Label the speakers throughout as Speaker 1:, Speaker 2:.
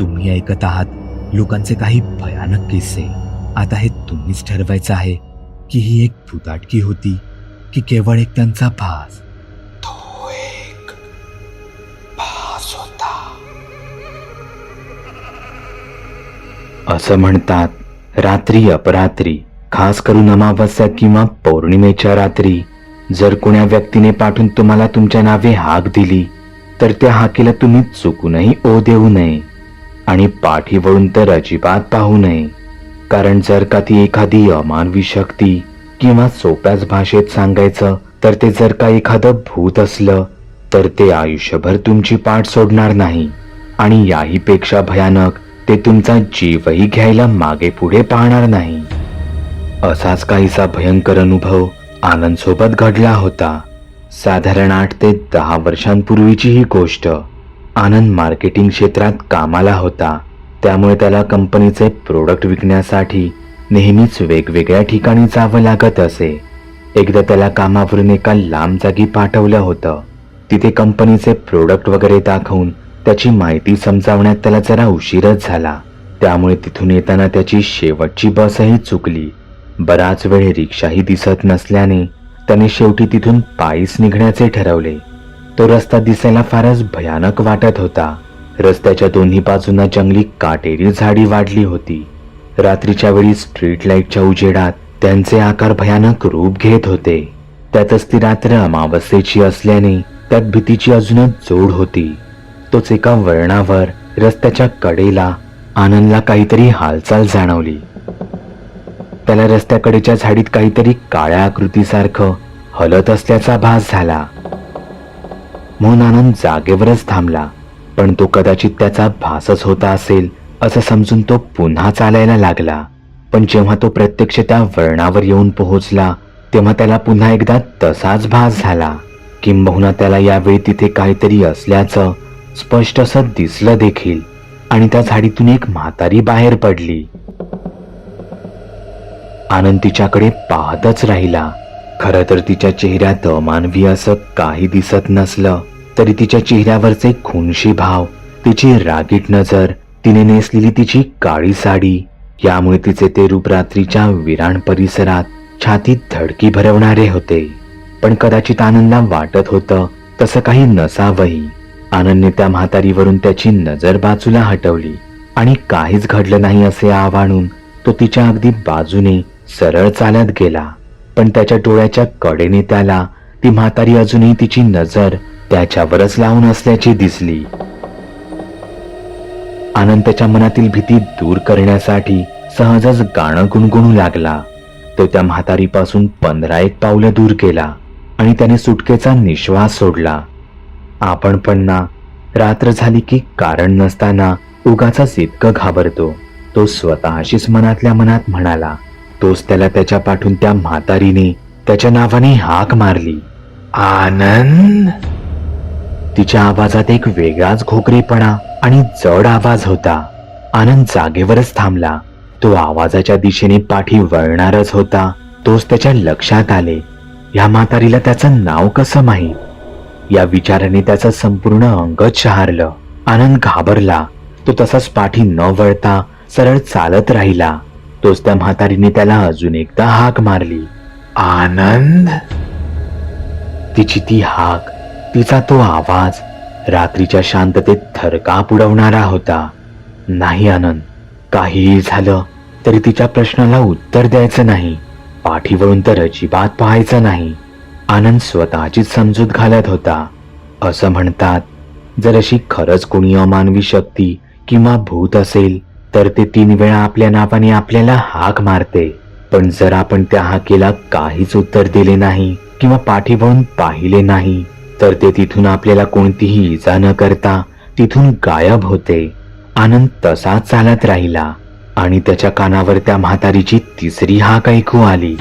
Speaker 1: तुम्ही ऐकत आहात लोकांचे काही भयानक किस्से. आता हे तुम्हीच ठरवायचं आहे की ही एक भुताटकी होती की केवळ एक त्यांचा भास.
Speaker 2: तो एक भास होता.
Speaker 3: असं म्हणतात रात्री अपरात्री खास करून अमावस्या किंवा पौर्णिमेच्या रात्री जर कोण्या व्यक्तीने पाठवून तुम्हाला तुमच्या नावे हाक दिली तर त्या हाकेला तुम्ही चुकूनही ओ देऊ नये. आणि पाठी वळून तर अजिबात पाहू नये. कारण जर का ती एखादी अमानवी शक्ती किंवा सोप्याच भाषेत सांगायचं तर ते जर का एखादं भूत असलं तर ते आयुष्यभर तुमची पाठ सोडणार नाही. आणि याही पेक्षा भयानक ते तुमचा जीवही घ्यायला मागे पुढे पाहणार नाही. असाच काहीसा भयंकर अनुभव आनंद सोबत घडला होता. साधारण आठ ते दहा वर्षांपूर्वीची ही गोष्ट. आनंद मार्केटिंग क्षेत्रात कामाला होता. त्यामुळे त्याला कंपनीचे प्रोडक्ट विकण्यासाठी नेहमीच वेगवेगळ्या ठिकाणी जावं लागत असे. एकदा त्याला कामावरून एका लांब जागी पाठवलं होतं. तिथे कंपनीचे प्रोडक्ट वगैरे दाखवून त्याची माहिती समजावण्यात त्याला जरा उशीरच झाला. त्यामुळे तिथून येताना त्याची शेवटची बसही चुकली. बराच वेळ रिक्षाही दिसत नसल्याने त्याने शेवटी तिथून पायीच निघण्याचे ठरवले. तो रस्ता दिसायला फारच भयानक वाटत होता. रस्त्याच्या दोन्ही बाजूंना जंगली काटेरी झाडी वाढली होती. रात्रीच्या वेळी स्ट्रीट लाईटच्या उजेडात त्यांचे आकार भयानक रूप घेत होते. त्यातच ती रात्र अमावस्येची असल्याने त्यात भीतीची अजूनच जोड होती. तोच एका वळणावर रस्त्याच्या कडेला आनंदला काहीतरी हालचाल जाणवली. त्याला रस्त्याकडेच्या झाडीत काहीतरी काळ्या आकृतीसारखं हलत असल्याचा भास झाला. म्हणून आनंद जागेवरच थांबला. पण तो कदाचित त्याचा भासच होता असेल असं समजून तो पुन्हा चालायला लागला. पण जेव्हा तो प्रत्यक्ष त्या वळणावर येऊन पोहोचला तेव्हा त्याला पुन्हा एकदा तसाच भास झाला किंबहुना त्याला यावेळी तिथे काहीतरी असल्याचं स्पष्ट असं दिसलं देखील आणि त्या झाडीतून एक म्हातारी बाहेर पडली. आनंद तिच्याकडे पाहतच राहिला. खरं तर तिच्या चेहऱ्यात अमानवी असं काही दिसत नसलं तरी तिच्या चेहऱ्यावरचे खुनशी भाव तिची रागीट नजर तिने नेसलेली तिची काळी साडी यामुळे तिचे ते रूप रात्रीच्या विराण परिसरात छातीत धडकी भरवणारे होते. पण कदाचित आनंदला वाटत होतं तसं काही नसावंही. आनंदने त्या म्हातारीवरून त्याची नजर बाजूला हटवली. आणि काहीच घडलं नाही असे आवाणून तो तिच्या अगदी बाजूने सरळ चालत गेला. पण त्याच्या डोळ्याच्या कडेने त्याला ती म्हातारी अजूनही तिची नजर त्याच्यावरच लावून असल्याची दिसली. आनंद त्याच्या मनातील भीती दूर करण्यासाठी सहजच गाणं गुणगुणू लागला. तो त्या म्हातारीपासून पंधरा एक पावलं दूर गेला आणि त्याने सुटकेचा निश्वास सोडला. आपण पण ना रात्र झाली की कारण नसताना उगाचाच इतकं घाबरतो तो स्वतःशीच मनातल्या मनात म्हणाला. तोच त्याला त्याच्या पाठून त्या म्हातारीने त्याच्या नावाने हाक मारली. आनंद! तिच्या आवाजात एक वेगळाच घोकरेपणा आणि जड आवाज होता. आनंद जागेवरच थांबला. तो आवाजाच्या दिशेने पाठी वळणारच होता. तोच त्याच्या लक्षात आले. या म्हातारीला त्याचं नाव कसं माहीत? या विचाराने त्याचं संपूर्ण अंगच शहारलं. आनंद घाबरला. तो तसाच पाठी न वळता सरळ चालत राहिला. तोच त्या म्हातारीने त्याला अजून एकदा हाक मारली. आनंद? तिची ती हाक तिचा तो आवाज रात्रीच्या शांततेत थरकाप उडवणारा होता. नाही आनंद काहीही झालं तरी तिच्या प्रश्नाला उत्तर द्यायचं नाही. पाठीवरून तर अजिबात पाहायचं नाही. आनंद स्वतःचीच समजूत घालत होता. असं म्हणतात जर अशी खरंच कोणी अमानवी शक्ती किंवा भूत असेल तर ते तीन वेळा आपल्या नावाने आपल्याला हाक मारते. पण जर आपण त्या हाकेला काहीच उत्तर दिले नाही किंवा पाठीवरून पाहिले नाही तर ते तिथून आपल्याला कोणतीही इजा न करता तिथून गायब होते. आनंद तसाच चालत राहिला आणि त्याच्या कानावर त्या म्हातारीची तिसरी हाक ऐकू आली.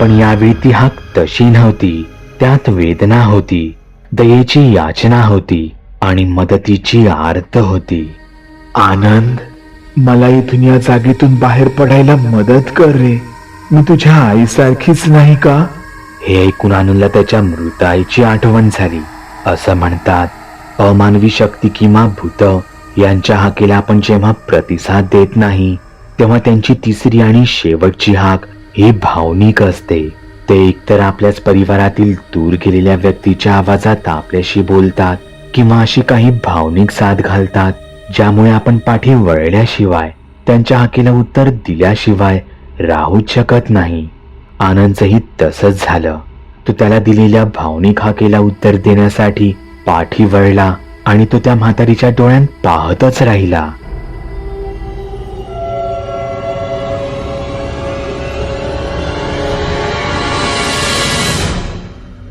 Speaker 3: पण यावेळी ती हाक तशी नव्हती त्यात वेदना होती दयेची याचना होती आणि मदतीची आर्त होती.
Speaker 2: आनंद मला इथून या जागेतून बाहेर पडायला मदत कर रे. मी तुझ्या आईसारखीच नाही का?
Speaker 3: हे ऐकून आनंदला त्याच्या मृत आईची आठवण झाली. असं म्हणतात अमानवी शक्ती किंवा भूत यांच्या हाकेला आपण जेव्हा प्रतिसाद देत नाही तेव्हा त्यांची तिसरी आणि शेवटची हाक ही भावनिक असते. ते एकतर आपल्याच परिवारातील दूर गेलेल्या व्यक्तीच्या आवाजात आपल्याशी बोलतात किंवा अशी काही भावनिक साथ घालतात ज्यामुळे आपण पाठी वळल्याशिवाय त्यांच्या हाकेला उत्तर दिल्याशिवाय राहूच शकत नाही. आनंदचंही तसंच झालं. तो त्याला दिलेल्या भावनिक हाकेला उत्तर देण्यासाठी पाठी वळला आणि तो त्या म्हातारीच्या डोळ्यात पाहतच राहिला.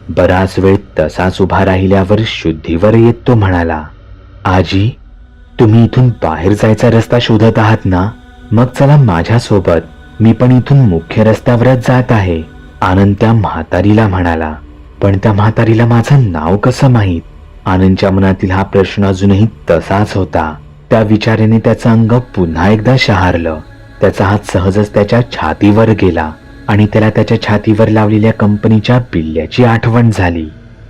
Speaker 3: बराच वेळ तसाच उभा राहिल्यावर शुद्धीवर येत तो म्हणाला आजी तुम्ही इथून बाहेर जायचा रस्ता शोधत आहात ना? मग चला माझ्यासोबत. मी पण इथून मुख्य रस्त्यावरच जात आहे. आनंद त्या म्हातारीला म्हणाला पण त्या म्हातारीला माझं नाव कसं माहीत? आनंदच्या मनातील हा प्रश्न अजूनही तसाच होता. त्या विचाराने त्याचं अंग पुन्हा एकदा शहारलं. त्याचा हात सहजच त्याच्या छातीवर गेला आणि त्याला त्याच्या छातीवर लावलेल्या कंपनीच्या बिल्ल्याची आठवण झाली.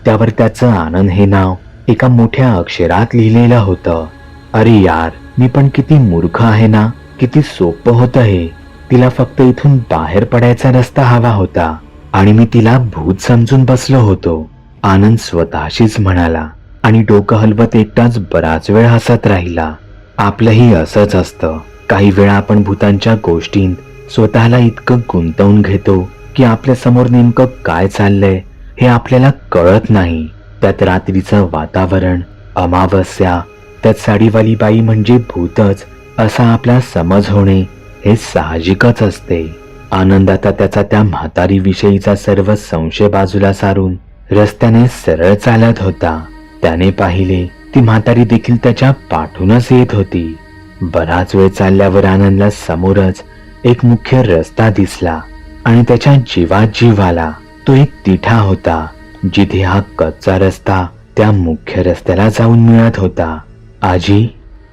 Speaker 3: त्यावर त्याचं आनंद हे नाव एका मोठ्या अक्षरात लिहिलेलं होतं. अरे यार मी पण किती मूर्ख आहे ना? किती सोपं होतं हे. तिला फक्त इथून बाहेर पडायचा रस्ता हवा होता आणि मी तिला भूत समजून बसलो होतो. आनंद स्वतःशीच म्हणाला आणि डोकं हलवत एकटाच बराच वेळ हसत राहिला. आपलंही असंच असतं. काही वेळा आपण भूतांच्या गोष्टींत स्वतःला इतकं गुंतवून घेतो की आपल्यासमोर नेमकं काय चाललंय हे आपल्याला कळत नाही. त्यात रात्रीचं वातावरण अमावस्या त्यात साडीवाली बाई म्हणजे भूतच असा आपला समज होणे हे साहजिकच असते. आनंदाचा त्याचा त्या म्हातारी विषयीचा सर्व संशय बाजूला सारून रस्त्याने सरळ चालत होता. त्याने पाहिले ती म्हातारी देखील त्याच्या पाठूनच येत होती. बराच वेळ चालल्यावर आनंदला समोरच एक मुख्य रस्ता दिसला आणि त्याच्या जीवात जीव आला तो एक तिठा होता जिथे हा कच्चा रस्ता त्या मुख्य रस्त्याला जाऊन मिळत होता. आजी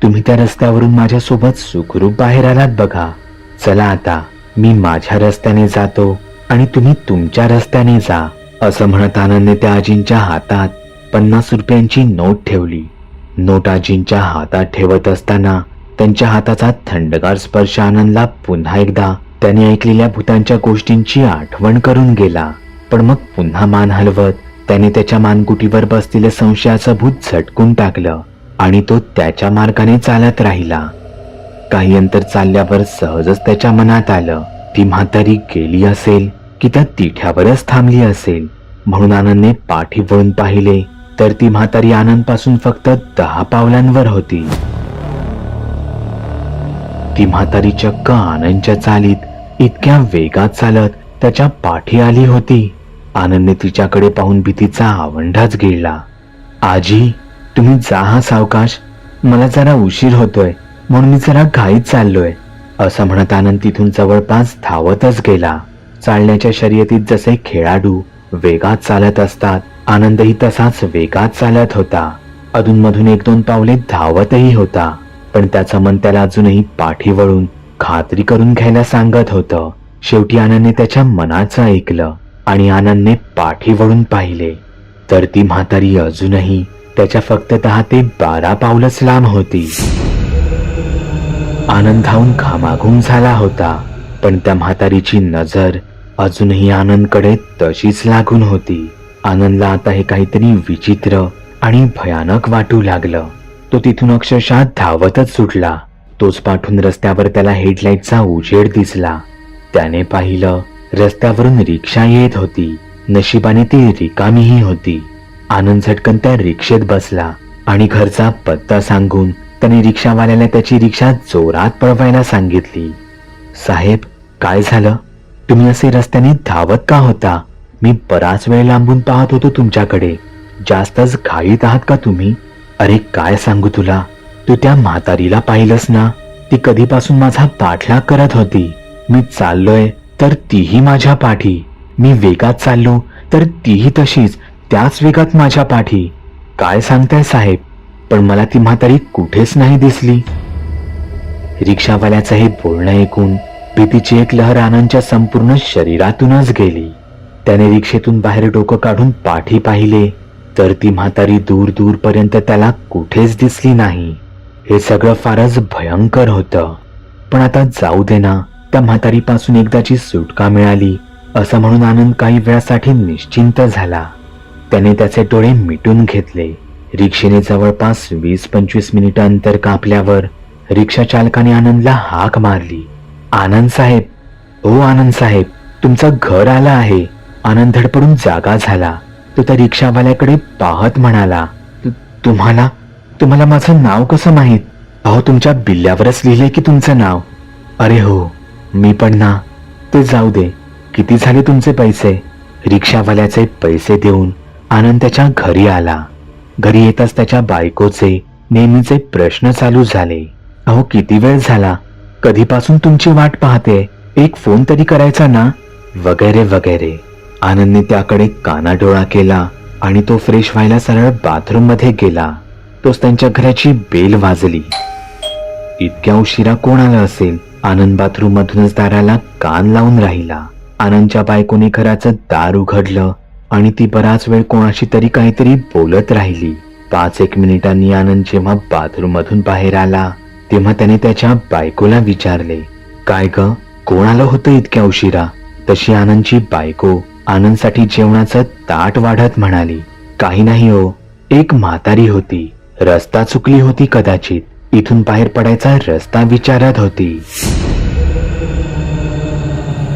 Speaker 3: तुम्ही त्या रस्त्यावरून माझ्यासोबत सुखरूप बाहेर आलात बघा. चला आता मी माझ्या रस्त्याने जातो आणि तुम्ही तुमच्या रस्त्याने जा असं म्हणत आनंदने त्या आजींच्या हातात पन्नास रुपयांची नोट ठेवली. नोट आजींच्या हातात ठेवत असताना त्यांच्या हाताचा थंडगार स्पर्श आनंदला पुन्हा एकदा त्याने ऐकलेल्या भूतांच्या गोष्टींची आठवण करून गेला. पण मग पुन्हा मान हलवत त्याने त्याच्या मानकुटीवर बसलेलं संशयाचं भूत झटकून टाकलं. आणि तो त्याच्या मार्गाने चालत राहिला. काही अंतर चालल्यावर सहजच त्याच्या मनात आलं ती म्हातारी गेली असेल की त्या तिठ्यावरच थांबली असेल? म्हणून आनंदने पाठी वळून पाहिले तर ती म्हातारी आनंदपासून फक्त दहा पावलांवर होती. ती म्हातारी चक्क आनंदच्या चालीत इतक्या वेगात चालत त्याच्या पाठी आली होती. आनंदने तिच्याकडे पाहून भीतीचा आवंढाच गिळला आजी तुम्ही जा हा सावकाश मला जरा उशीर होतोय म्हणून मी जरा घाईत चाललोय. असं म्हणत आनंद तिथून जवळपास धावतच गेला. चालण्याच्या शर्यतीत जसे खेळाडू वेगात चालत असतात आनंदही तसाच वेगात चालत होता. अधूनमधून एक दोन पावले धावतही होता पण त्याचं मन त्याला अजूनही पाठी वळून खात्री करून घ्यायला सांगत होतं. शेवटी आनंदने त्याच्या मनाचं ऐकलं आणि आनंदने पाठी वळून पाहिले. तर ती म्हातारी अजूनही त्याच्या फक्त दहा ते बारा पावलंच लांब होती. आनंद धावून घामाघूम झाला होता पण त्या म्हातारीची नजर अजूनही आनंदकडे तशीच लागून होती. आनंदला आता हे काहीतरी विचित्र आणि भयानक वाटू लागलं. तो तिथून अक्षरशः धावतच सुटला. तोच पाठून रस्त्यावर त्याला हेडलाईटचा उजेड दिसला. त्याने पाहिलं रस्त्यावरून रिक्षा येत होती. नशिबाने ती रिकामीही होती. आनंद झटकन त्या रिक्षेत बसला आणि घरचा पत्ता सांगून त्याने रिक्षावाल्याला त्याची रिक्षा जोरात पळवायला सांगितली. साहेब काय झालं? तुम्ही असे रस्त्याने धावत का होता? मी बराच वेळ लांबून पाहत होतो तुमच्याकडे. जास्तच घाईत आहात का तुम्ही? अरे काय सांगू तुला? तू त्या म्हातारीला पाहिलंस ना? ती कधीपासून माझा पाठलाग करत होती. मी चाललोय तर तीही माझ्या पाठी. मी वेगात चाललो तर तीही तशीच. त्याच वेगात माझ्या पाठी काय सांगताय साहेब? पण मला ती म्हातारी कुठेच नाही दिसली. रिक्षावाल्याचं हे बोलणं ऐकून भीतीची एक लहर आनंदच्या संपूर्ण शरीरातूनच गेली. त्याने रिक्षेतून बाहेर डोकं काढून पाठी पाहिले तर ती म्हातारी दूर दूर पर्यंत त्याला कुठेच दिसली नाही. हे सगळं फारच भयंकर होतं. पण आता जाऊ दे ना त्या म्हातारीपासून एकदाची सुटका मिळाली असं म्हणून आनंद काही वेळासाठी निश्चिंत झाला. त्याने त्याचे डोळे मिटून घेतले. रिक्षेने जवळपास वीस पंचवीस मिनिट अंतर कापल्यावर रिक्षा चालकाने आनंदला हाक मारली. आनंद साहेब हो आनंद साहेब तुमचं घर आलं आहे. आनंद धडपडून जागा झाला. तो त्या रिक्षावाल्याकडे पाहत म्हणाला तुम्हाला तुम्हाला माझं नाव कसं माहीत? अहो तुमच्या बिल्ल्यावरच लिहिले की तुमचं नाव. अरे हो मी पण ना. ते जाऊ दे. किती झाले तुमचे पैसे? रिक्षावाल्याचे पैसे देऊन आनंद त्याच्या घरी आला. घरी येताच त्याच्या बायकोचे नेहमीचे प्रश्न चालू झाले. अहो किती वेळ झाला? कधीपासून तुमची वाट पाहते? एक फोन तरी करायचा ना? वगैरे वगैरे. आनंदने त्याकडे कानाडोळा केला आणि तो फ्रेश व्हायला सरळ बाथरूममध्ये गेला. तोच त्यांच्या घराची बेल वाजली. इतक्या उशिरा कोण आलं असेल? आनंद बाथरूम मधूनच दाराला कान लावून राहिला. आनंदच्या बायकोने घराचं दार उघडलं. आणि ती बराच वेळ कोणाशी तरी काहीतरी बोलत राहिली. पाच एक मिनिटांनी आनंद जेव्हा बाथरूम मधून बाहेर आला तेव्हा त्याने त्याच्या बायकोला विचारले काय ग कोण आलं होतं इतक्या उशिरा? तशी आनंदची बायको आनंदसाठी जेवणाचं ताट वाढत म्हणाली काही नाही हो एक म्हातारी होती. रस्ता चुकली होती कदाचित. इथून बाहेर पडायचा रस्ता विचारत होती.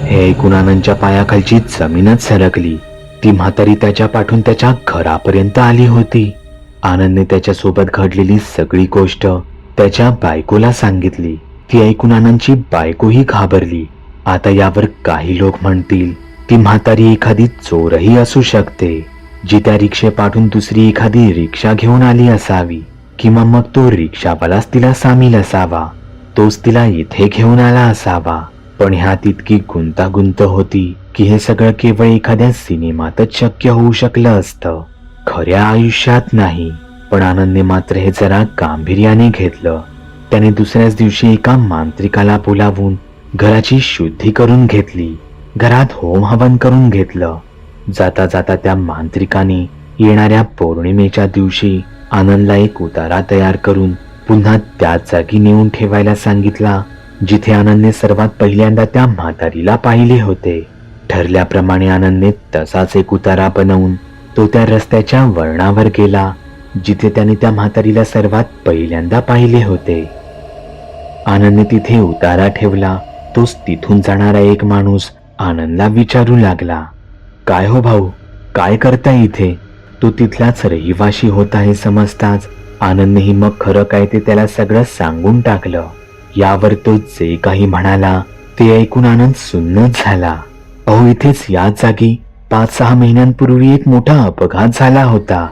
Speaker 3: हे ऐकून आनंदच्या पायाखालची जमीनच सरकली. ती म्हातारी त्याच्या पाठून त्याच्या घरापर्यंत आली होती. आनंदने त्याच्यासोबत घडलेली सगळी गोष्ट त्याच्या बायकोला सांगितली. ती ऐकून आनंदची बायकोही घाबरली. आता यावर काही लोक म्हणतील ती म्हातारी एखादी चोरही असू शकते जी त्या रिक्षे पाठून दुसरी एखादी रिक्षा घेऊन आली असावी किंवा मग तो रिक्षावालाच तिला सामील असावा तोच तिला इथे घेऊन आला असावा. पण ह्या तितकी गुंतागुंत होती. की हे सगळं केवळ एखाद्या सिनेमातच शक्य होऊ शकलं असतं. खऱ्या आयुष्यात नाही पण आनंदने मात्र हे जरा गांभीर्याने घेतलं. त्याने दुसऱ्याच दिवशी एका मांत्रिकाला बोलावून घराची शुद्धी करून घेतली. घरात होम हवन करून घेतलं. जाता जाता त्या मांत्रिकाने येणाऱ्या पौर्णिमेच्या दिवशी आनंदला एक उतारा तयार करून पुन्हा त्याच जागी नेऊन ठेवायला सांगितला जिथे आनंदने सर्वात पहिल्यांदा त्या म्हातारीला पाहिले होते. ठरल्याप्रमाणे आनंदने तसाच एक उतारा बनवून तो त्या रस्त्याच्या वळणावर गेला जिथे त्याने त्या म्हातारीला सर्वात पहिल्यांदा पाहिले होते. आनंदने तिथे उतारा ठेवला तोच तिथून जाणारा एक माणूस आनंदला विचारू लागला. काय हो भाऊ काय करताय इथे? तो तिथलाच रहिवाशी होता हे समजताच आनंदनेही मग खरं काय ते त्याला सगळं सांगून टाकलं. यावर तो जे काही म्हणाला ते ऐकून आनंद सुन्नच झाला. अहो इथेच याच जागी पाच सहा महिन्यांपूर्वी एक मोठा अपघात झाला होता.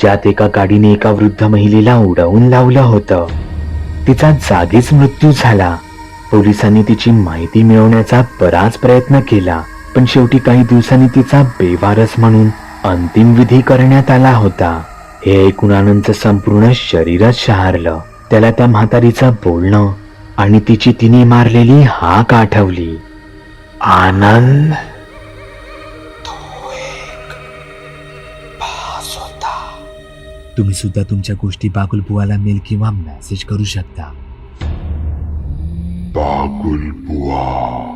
Speaker 3: ज्यात एका गाडीने एका वृद्ध महिलेला उडवून लावलं होतं. तिचा जागीच मृत्यू झाला. पोलिसांनी तिची माहिती मिळवण्याचा बराच प्रयत्न केला पण शेवटी काही दिवसांनी तिचा बेवारस म्हणून अंतिम विधी करण्यात आला होता. हे ऐकून आनंदचं संपूर्ण शरीरच शहारलं. त्याला त्या म्हातारीचं बोलणं आणि तिची तिने मारलेली हाक आठवली. आनंद
Speaker 1: तुम्ही सुद्धा तुमच्या गोष्टी बाकुल बुवाला मेल किंवा मेसेज करू शकता.
Speaker 2: बागुल बुवा.